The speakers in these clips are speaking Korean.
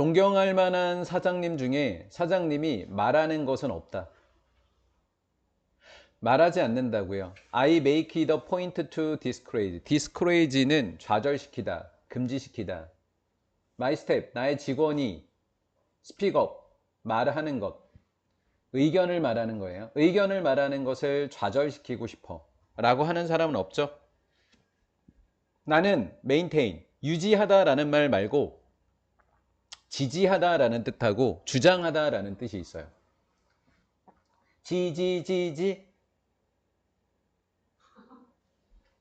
존경할 만한 사장님 중에 사장님이 말하는 것은 없다. 말하지 않는다고요. I make a point to discourage. discourage는 좌절시키다, 금지시키다. My step, 나의 직원이 speak up, 말하는 것. 의견을 말하는 거예요. 의견을 말하는 것을 좌절시키고 싶어. 라고 하는 사람은 없죠. 나는 maintain, 유지하다 라는 말 말고 지지하다라는 뜻하고 주장하다라는 뜻이 있어요. 지지 지지.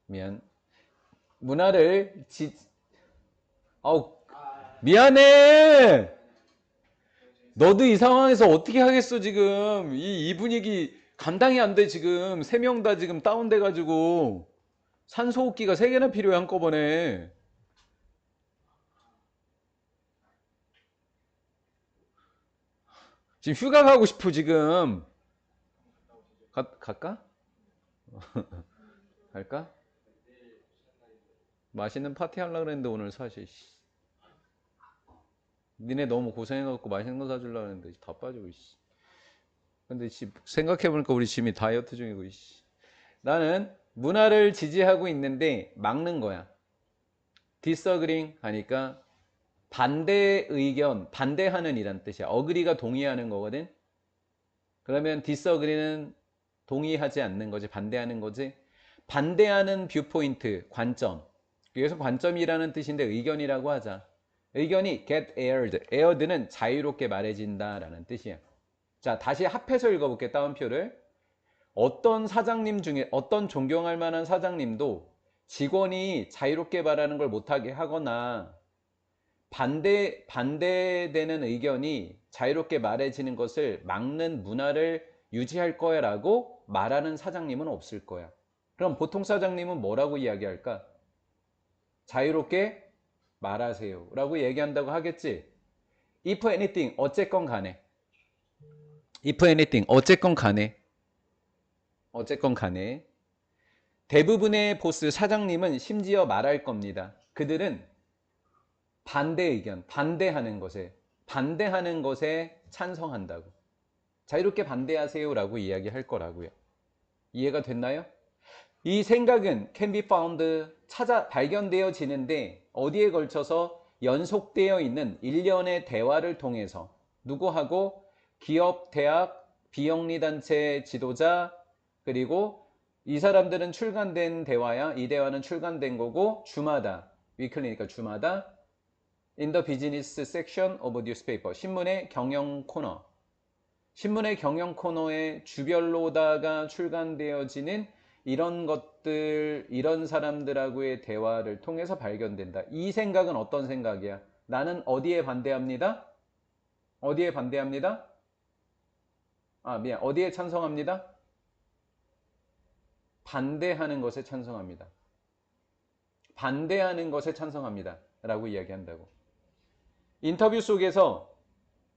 미안. 문화를 지 아우 미안해. 너도 이 상황에서 어떻게 하겠어 지금? 이, 이 분위기 감당이 안 돼 지금. 세 명 다 지금 다운돼 가지고. 산소호흡기가 세 개나 필요해 한꺼번에 지금 휴가 가고 싶어 지금 가, 갈까? 갈까? 맛있는 파티 하려고 그랬는데 오늘 사실 씨. 니네 너무 고생해갖고 맛있는 거 사주려고 했는데 다 빠지고 씨. 근데 씨, 생각해보니까 우리 짐이 다이어트 중이고 씨. 나는 문화를 지지하고 있는데 막는 거야 disagreeing 하니까 반대 의견, 반대하는 이란 뜻이야. 어그리가 동의하는 거거든. 그러면 disagree는 동의하지 않는 거지, 반대하는 거지. 반대하는 뷰포인트, 관점. 여기서 관점이라는 뜻인데 의견이라고 하자. 의견이 get aired. aired는 자유롭게 말해진다라는 뜻이야. 자, 다시 합해서 읽어볼게, 따옴표를. 어떤 사장님 중에, 어떤 존경할 만한 사장님도 직원이 자유롭게 말하는 걸 못하게 하거나 반대, 반대되는 의견이 자유롭게 말해지는 것을 막는 문화를 유지할 거야 라고 말하는 사장님은 없을 거야. 그럼 보통 사장님은 뭐라고 이야기할까? 자유롭게 말하세요 라고 얘기한다고 하겠지. if anything, 어쨌건 간에. if anything, 어쨌건 간에. 어쨌건 간에. 대부분의 보스 사장님은 심지어 말할 겁니다. 그들은 반대 의견, 반대하는 것에, 반대하는 것에 찬성한다고. 자유롭게 반대하세요라고 이야기할 거라고요. 이해가 됐나요? 이 생각은 can be found, 찾아, 발견되어지는데 어디에 걸쳐서 연속되어 있는 일련의 대화를 통해서 누구하고 기업, 대학, 비영리단체 지도자, 그리고 이 사람들은 출간된 대화야. 이 대화는 출간된 거고 주마다, 위클리니까 주마다 in the business section of newspaper. 신문의 경영 코너. 신문의 경영 코너에 주별로다가 출간되어지는 이런 것들 이런 사람들하고의 대화를 통해서 발견된다. 이 생각은 어떤 생각이야? 나는 어디에 반대합니다? 어디에 반대합니다? 아 미안. 어디에 찬성합니다? 반대하는 것에 찬성합니다. 반대하는 것에 찬성합니다. 라고 이야기한다고 인터뷰 속에서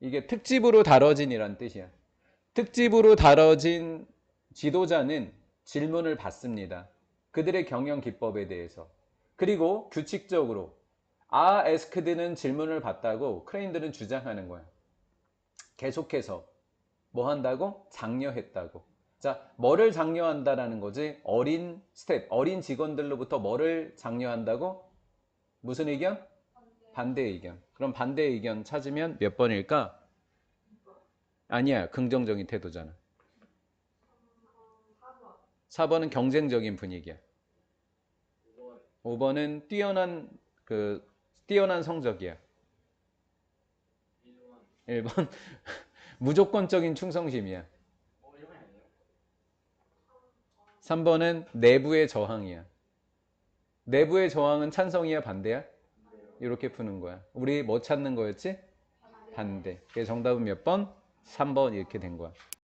이게 특집으로 다뤄진이란 뜻이야. 특집으로 다뤄진 지도자는 질문을 받습니다. 그들의 경영 기법에 대해서. 그리고 규칙적으로 아 에스크드는 질문을 받다고 크레인들은 주장하는 거야. 계속해서 뭐 한다고? 장려했다고. 자, 뭐를 장려한다라는 거지? 어린 스텝, 어린 직원들로부터 뭐를 장려한다고? 무슨 의견? 반대 의견. 그럼 반대 의견 찾으면 몇 번일까? 아니야. 긍정적인 태도잖아. 4번은 경쟁적인 분위기야. 5번은 뛰어난 그 뛰어난 성적이야. 1번 무조건적인 충성심이야. 3번은 내부의 저항이야. 내부의 저항은 찬성이야, 반대야? 이렇게 푸는 거야. 우리 뭐 찾는 거였지? 반대. 그래서 정답은 몇 번? 3번 이렇게 된 거야.